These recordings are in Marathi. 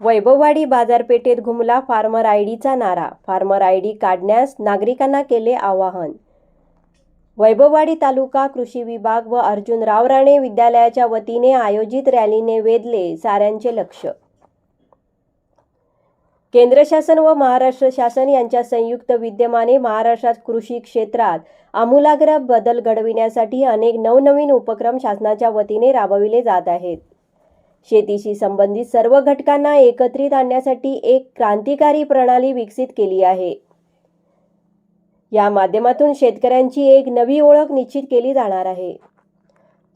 वैभववाडी बाजारपेठेत घुमला फार्मर आय डीचा नारा. फार्मर आय डी काढण्यास नागरिकांना केले आवाहन. वैभववाडी तालुका कृषी विभाग व अर्जुन राव राणे विद्यालयाच्या वतीने आयोजित रॅलीने वेधले साऱ्यांचे लक्ष. केंद्र शासन व महाराष्ट्र शासन यांच्या संयुक्त विद्यमाने महाराष्ट्रात कृषी क्षेत्रात आमूलाग्र बदल घडविण्यासाठी अनेक नवनवीन उपक्रम शासनाच्या वतीने राबविले जात आहेत. शेतीशी संबंधित सर्व घटकांना एकत्रित आणण्यासाठी एक क्रांतिकारी प्रणाली विकसित केली आहे. या माध्यमातून शेतकऱ्यांची एक नवी ओळख निश्चित केली जाणार आहे.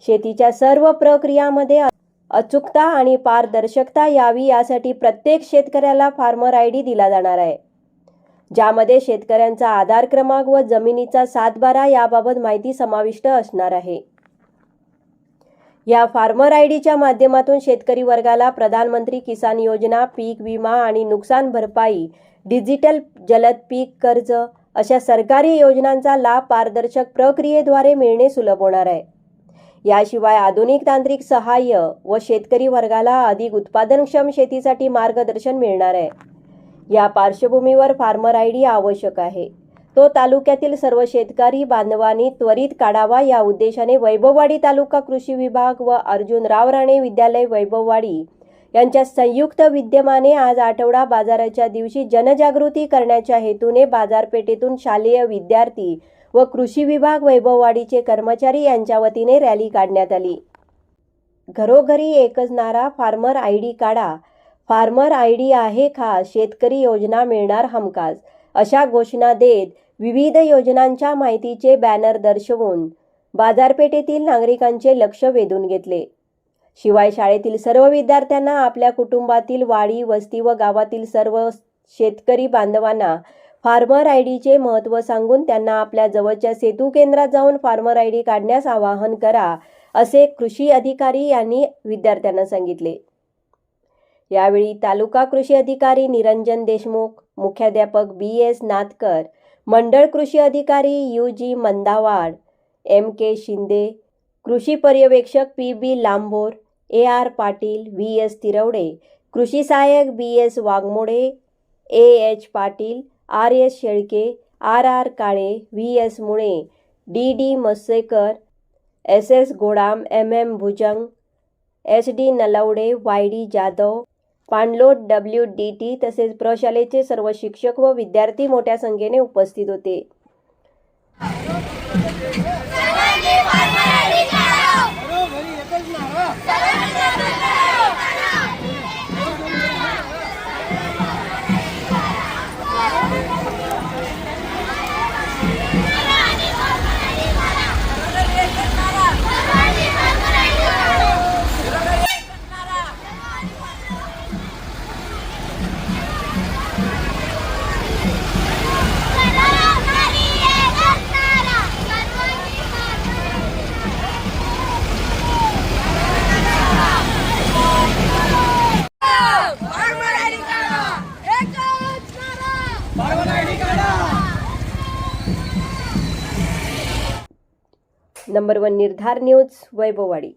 शेतीच्या सर्व प्रक्रियामध्ये अचूकता आणि पारदर्शकता यावी यासाठी प्रत्येक शेतकऱ्याला फार्मर आय डी दिला जाणार आहे. ज्यामध्ये शेतकऱ्यांचा आधार क्रमांक व जमिनीचा सातबारा याबाबत माहिती समाविष्ट असणार आहे. या फार्मर आय डीच्या माध्यमातून शेतकरी वर्गाला प्रधानमंत्री किसान योजना पीक विमा आणि नुकसान भरपाई डिजिटल जलद पीक कर्ज अशा सरकारी योजनांचा लाभ पारदर्शक प्रक्रियेद्वारे मिळणे सुलभ होणार आहे. याशिवाय आधुनिक तांत्रिक सहाय्य व शेतकरी वर्गाला अधिक उत्पादनक्षम शेतीसाठी मार्गदर्शन मिळणार आहे. या पार्श्वभूमीवर फार्मर आय डी आवश्यक आहे. तो तालुक्यातील सर्व शेतकरी बांधवांनी त्वरित काढावा या उद्देशाने वैभववाडी तालुका कृषी विभाग व अर्जुन राव राणे विद्यालय वैभववाडी यांच्या संयुक्त विद्यमाने आज आठवडा बाजाराच्या दिवशी जनजागृती करण्याच्या हेतूने बाजारपेठेतून शालेय विद्यार्थी व कृषी विभाग वैभववाडीचे कर्मचारी यांच्या वतीने रॅली काढण्यात आली. घरोघरी एकच नारा फार्मर आय डी काढा. फार्मर आय डी आहे खास शेतकरी योजना मिळणार हमखास. अशा घोषणा देत विविध योजनांच्या माहितीचे बॅनर दर्शवून बाजारपेठेतील नागरिकांचे लक्ष वेधून घेतले. शिवाय शाळेतील सर्व विद्यार्थ्यांना आपल्या कुटुंबातील वाडी वस्ती व गावातील सर्व शेतकरी बांधवांना फार्मर आय डीचे महत्त्व सांगून त्यांना आपल्या जवळच्या सेतू केंद्रात जाऊन फार्मर आय डी काढण्यास आवाहन करा असे कृषी अधिकारी यांनी विद्यार्थ्यांना सांगितले. यावेळी तालुका कृषी अधिकारी निरंजन देशमुख मुख्याध्यापक बी एस नातकर मंडळ कृषी अधिकारी U G Mandawad M K Shinde कृषी पर्यवेक्षक P B Lambor A R Patil V S Tirwade कृषी सहाय्यक B S Waghmode A H Patil R S Shelke R R Kale V S Mule D D Massekar S S Godam M M Bhujang S D Nalawade Y D Jadhav पाणलोट डब्ल्यू डी टी तसेच प्रशालेचे सर्व शिक्षक व विद्यार्थी मोठ्या संख्येने उपस्थित होते. Number one Nirdhar news Vaibhavwadi.